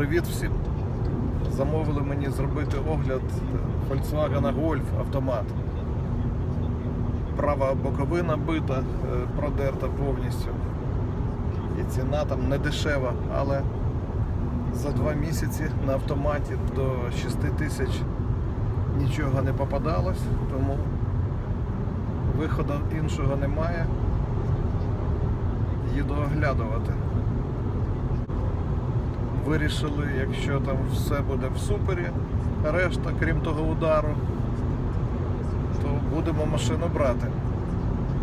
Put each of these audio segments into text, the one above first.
Привіт всім! Замовили мені зробити огляд Volkswagen Golf автомат. Права боковина бита, е, продерта повністю. І ціна там не дешева, але за два місяці на автоматі до 6 тисяч нічого не попадалось, тому виходу іншого немає. Їду оглядувати. Вирішили, якщо там все буде в супері, решта, крім того удару, то будемо машину брати.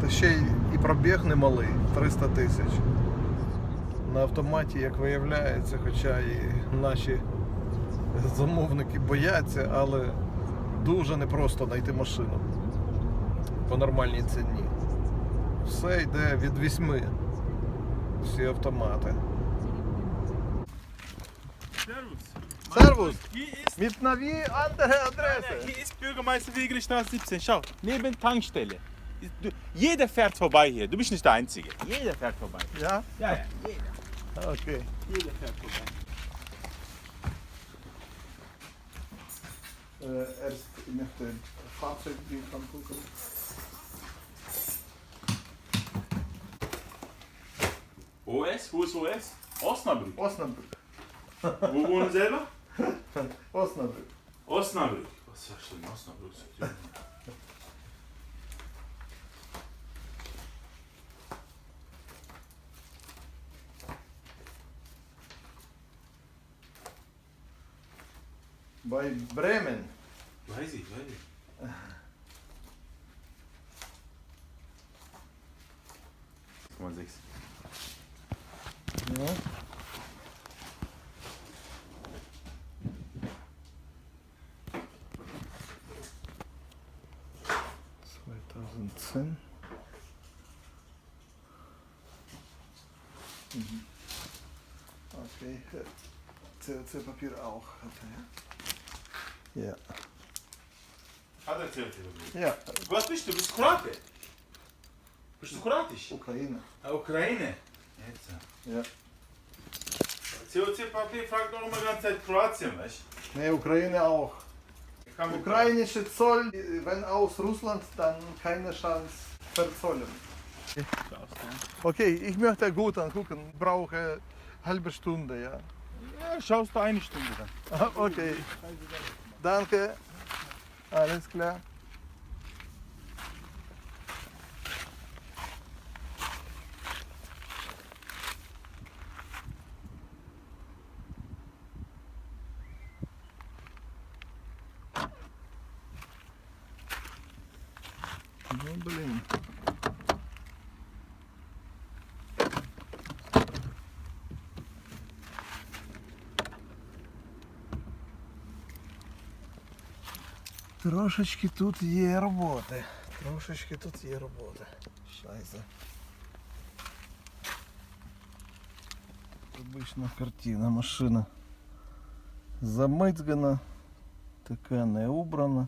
Та ще і пробіг немалий 300 тисяч. На автоматі, як виявляється, хоча і наші замовники бояться, але дуже непросто знайти машину по нормальній ціні. Все йде від вісьми. Всі автомати. Servus. Servus. Hier ist, Mit Navi andere Adresse. hier ist Bürgermeister Wegelstraße 17. Schau, neben Tankstelle. Jeder fährt vorbei hier. Du bist nicht der Einzige. Jeder fährt vorbei. Ja? Ja, ja, jeder. Okay. Jeder fährt vorbei. Äh, erst ich möchte Fahrzeugbild angucken. OS? Wo ist OS? Osnabrück. Osnabrück. Vuvuzela? Osnabrück. Osnabrück. Was sag ich denn? Osnabrück ist ja Bei Bremen. Weiß ich, weiß ich. Guck mal, sechs. Ja. Zweitausendzehn. Mhm. Okay, COC-Papier auch. hatte, Ja. Ja. Hat erzählt dir. Ja, Was bist du? Bist du Kroate? Bist du kroatisch? Ukraine. Ah, Ukraine. Jetzt. Ja. COC-Papier fragt doch immer die ganze Zeit Kroatien, weißt Ne, Ukraine auch. du? Ich kann mit- Ukrainische Zoll, wenn aus Russland, dann keine Chance verzollen. Okay, ich möchte gut angucken, brauche halbe Stunde, ja. Ja, schaust du eine Stunde dann. Okay, danke, alles klar. Трошечки тут є роботи. Трошечки тут є роботи. Шайза. Обична картина. Машина замицьгана, така не убрана.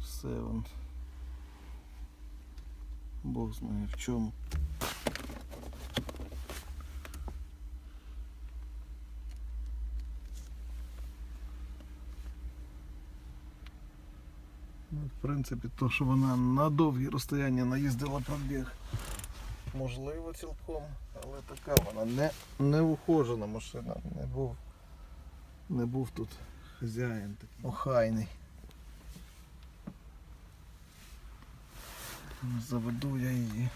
Все вон. Бог знає в чому. Ну, в принципі, то, що вона на довгі розстояння наїздила пробіг. Можливо, цілком, але така вона не, не ухожена машина. Не був, не був тут хазяїн такий охайний. Заведу я її.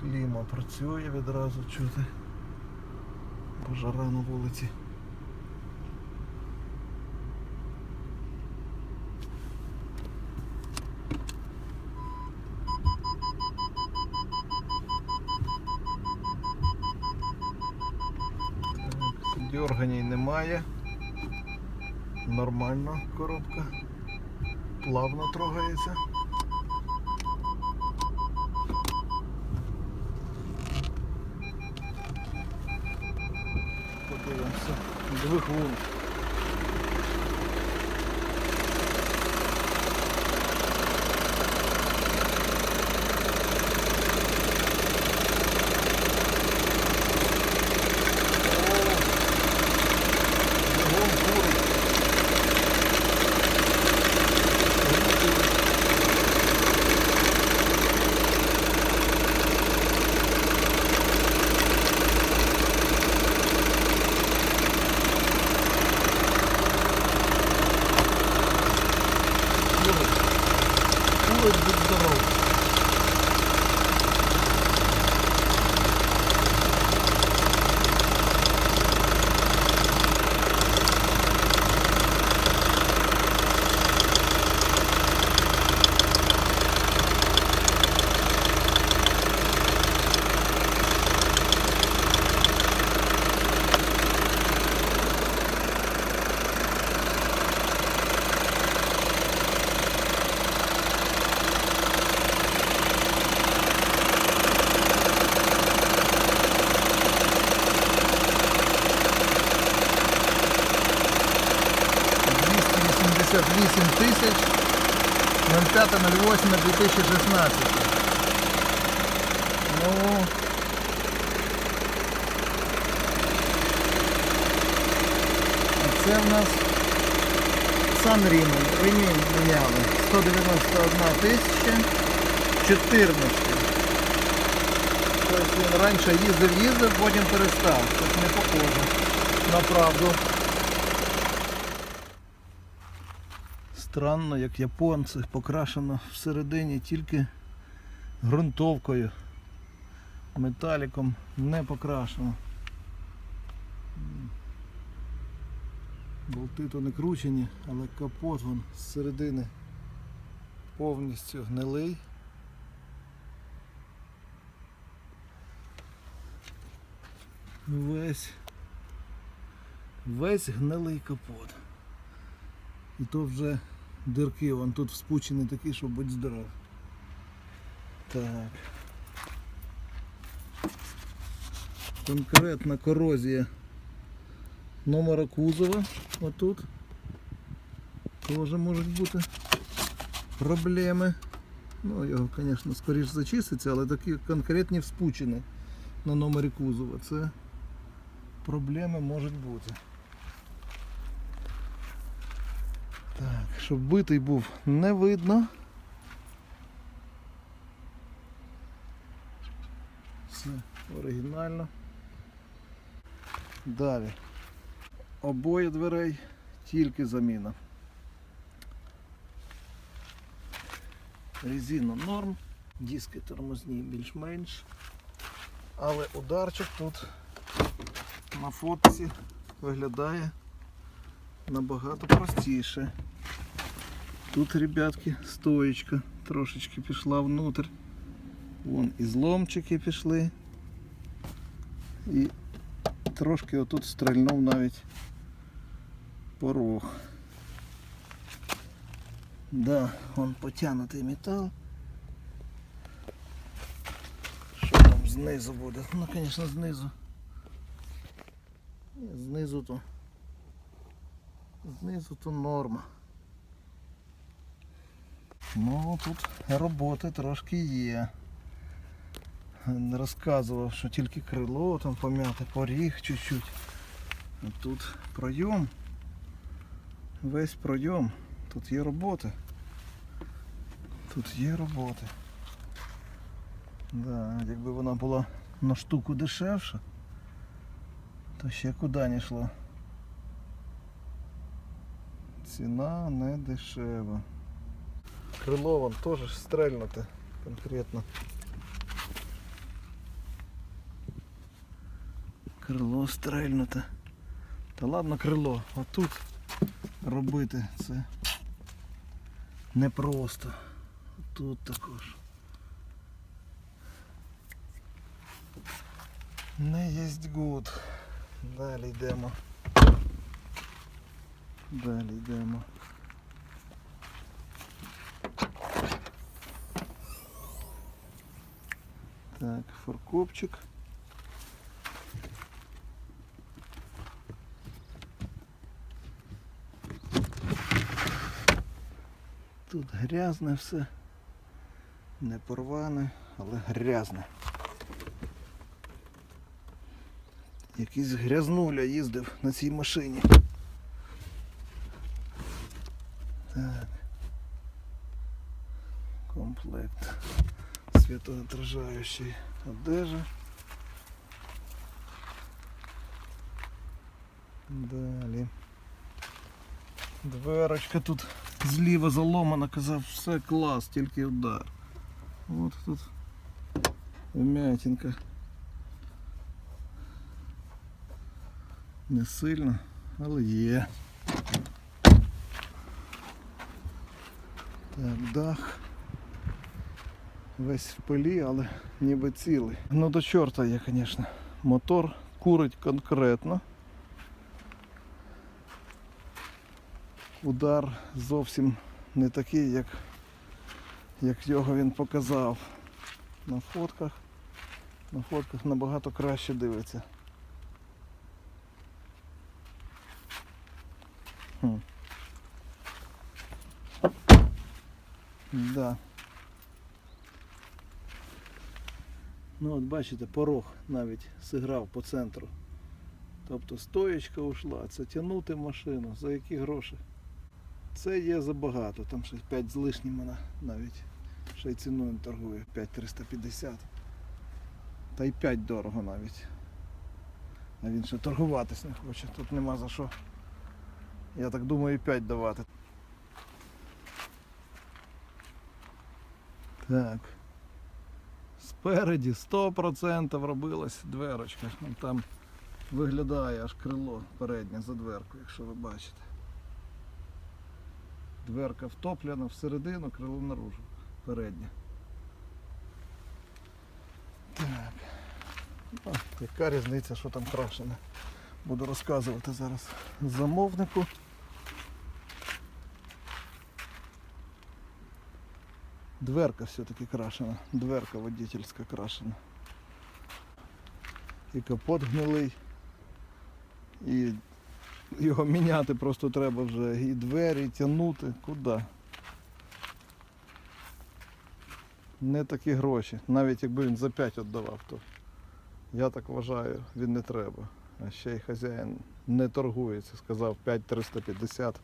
Кліма працює відразу чути. Пожара на вулиці. Дьорганій немає. Нормально коробка. Плавно трогається. Подивимося. двух Двигун курить. Курить. Курить, будь здоров. вісім тисяч 05.08.2016. Ну, а це в нас Сан Рімен. Ремінь міняли. 191 тисяча 14. Тобто він раніше їздив, їздив, потім перестав. Щось не похоже на правду. Странно, як японці, покрашено всередині тільки ґрунтовкою. Металіком не покрашено. Болти то не кручені, але капот вон зсередини повністю гнилий. Весь весь гнилий капот. І то вже дирки, вон тут вспучені такі, що будь здоров. Так. Конкретна корозія номера кузова. Отут. Теж можуть бути проблеми. Ну, його, звісно, скоріш зачиститься, але такі конкретні вспучені на номері кузова. Це проблеми можуть бути. Так, щоб битий був не видно. Все оригінально. Далі. Обоє дверей тільки заміна. Резина норм, диски тормозні більш-менш. Але ударчик тут на фотці виглядає набагато простіше. Тут, ребятки, стоечка трошечки пішла внутрь. Вон і зломчики пішли. І трошки отут стрельнув навіть порог. Да, вон потягнутий метал. Що там знизу буде? Ну, звісно, знизу. Знизу то. Знизу то норма. Ну тут роботи трошки є. Не розказував, що тільки крило там пом'яте, поріг чуть-чуть. Тут пройом. Весь пройом. Тут є роботи. Тут є роботи. Да, якби вона була на штуку дешевша, то ще куди не йшло. Ціна не дешева. Крило вон теж стрельнуте конкретно. Крило стрельнуте. Та ладно крило, а тут робити це непросто. Тут також. Не єсть гуд. Далі йдемо. Далі йдемо. Так, форкопчик. Тут грязне все, не порване, але грязне. Якийсь грязнуля їздив на цій машині. світоотражаючої одежі. Далі. Дверочка тут зліва заломана, казав, все клас, тільки удар. От тут вмятинка. Не сильно, але є. Так, дах. Весь в пилі, але ніби цілий. Ну до чорта є, звісно. Мотор курить конкретно. Удар зовсім не такий, як, як його він показав. На фотках. На фотках набагато краще дивиться. Хм. Да. Ну от бачите, порог навіть зіграв по центру. Тобто стоєчка ушла, це тягнути машину, за які гроші? Це є забагато, там щось 5 з лишнім вона навіть ще й ціною торгує, 5350. Та й 5 дорого навіть. А він ще торгуватись не хоче, тут нема за що. Я так думаю 5 давати. Так. Спереді 100% робилась дверочка. Там виглядає аж крило переднє за дверку, якщо ви бачите. Дверка втоплена всередину, крило наружу. Переднє. Так. А, яка різниця, що там крашене. Буду розказувати зараз замовнику. Дверка все-таки крашена. Дверка водительська крашена. І капот гнилий. І його міняти просто треба вже. І двері тягнути. Куди? Не такі гроші. Навіть якби він за 5 віддавав, то я так вважаю, він не треба. А ще й хазяїн не торгується. Сказав 5350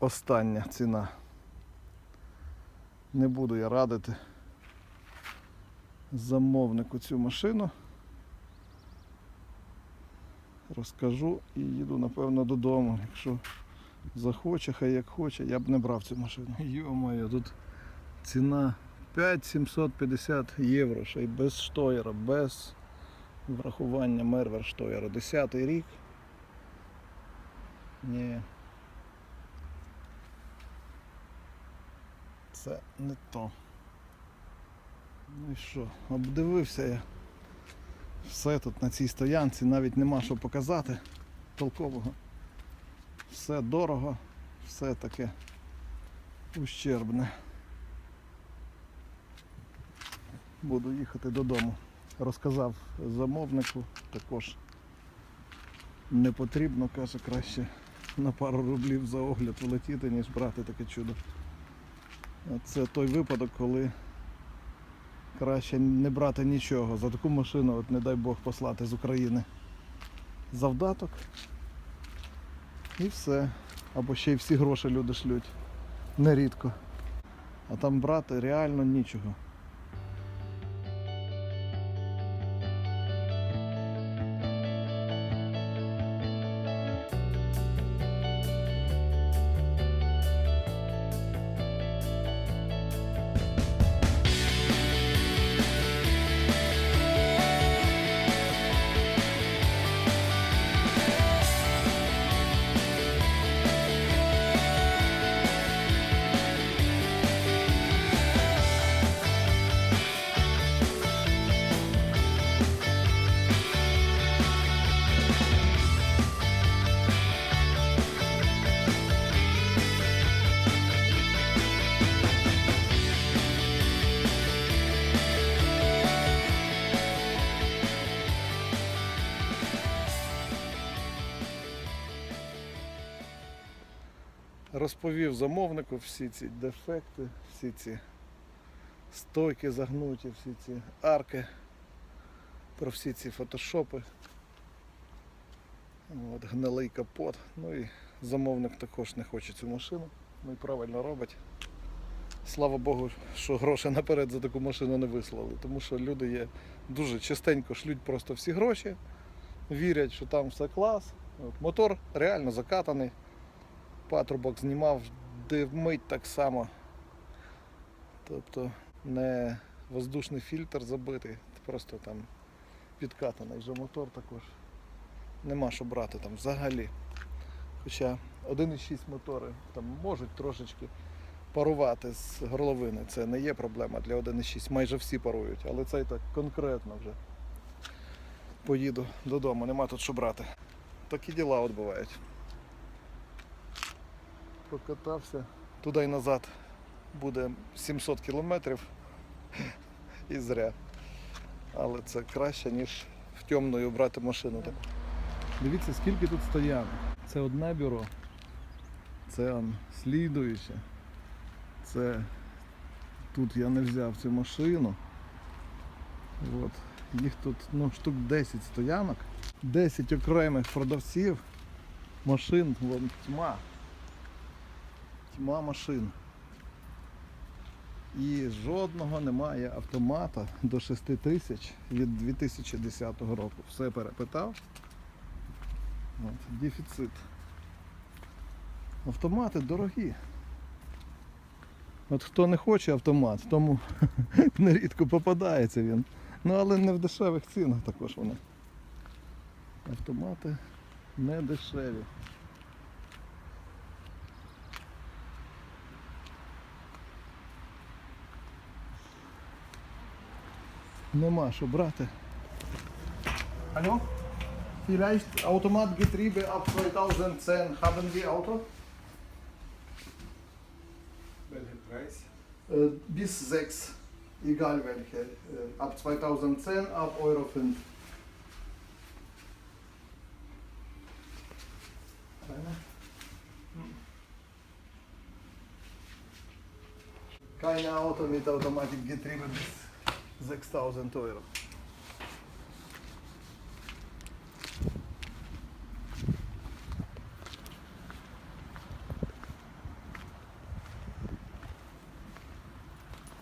остання ціна. Не буду я радити замовнику цю машину. Розкажу і їду, напевно, додому. Якщо захоче, хай як хоче, я б не брав цю машину. Йо-моє, тут ціна 5750 євро, ще й без штоєра, без врахування мервер штоєра. Десятий рік. Ні. Це не то. Ну і що, обдивився я. Все тут на цій стоянці, навіть нема що показати толкового. Все дорого, все таке ущербне. Буду їхати додому. Розказав замовнику, також не потрібно, каже, краще на пару рублів за огляд влетіти, ніж брати таке чудо. Це той випадок, коли краще не брати нічого. За таку машину, от не дай Бог послати з України завдаток. І все. Або ще й всі гроші люди шлють. Нерідко. А там брати реально нічого. Розповів замовнику всі ці дефекти, всі ці стойки загнуті, всі ці арки, про всі ці фотошопи. От, гнилий капот. Ну і замовник також не хоче цю машину. Ну і правильно робить. Слава Богу, що гроші наперед за таку машину не вислали, тому що люди є дуже частенько шлють просто всі гроші, вірять, що там все клас. От, мотор реально закатаний. Патрубок знімав, димить так само. Тобто не воздушний фільтр забитий, просто там підкатаний вже мотор також. Нема що брати там взагалі. Хоча 1,6 мотори там можуть трошечки парувати з горловини. Це не є проблема для 1,6. Майже всі парують, але цей так конкретно вже. Поїду додому, нема тут що брати. Такі діла от бувають. Прокатався туди і назад буде 700 кілометрів і зря. Але це краще, ніж в темною брати машину. Так. Дивіться, скільки тут стоянок. Це одне бюро. Це он, слідуюче. Це тут я не взяв цю машину. От. Їх тут ну, штук 10 стоянок, 10 окремих продавців, машин, вон тьма. Тьма машин. І жодного немає автомата до 6 тисяч від 2010 року. Все перепитав. От, дефіцит. Автомати дорогі. От хто не хоче автомат, тому нерідко попадається він. Ну але не в дешевих цінах також вони. Автомати не дешеві. Нема що брати. Алло? Vielleicht Automatgetriebe ab 2010 haben wir Auto? Welcher Preis? Äh, bis 6, egal welche. Äh, ab 2010, ab Euro 5. Keine? Keine Auto mit Automatikgetriebe bis 6000 Euro.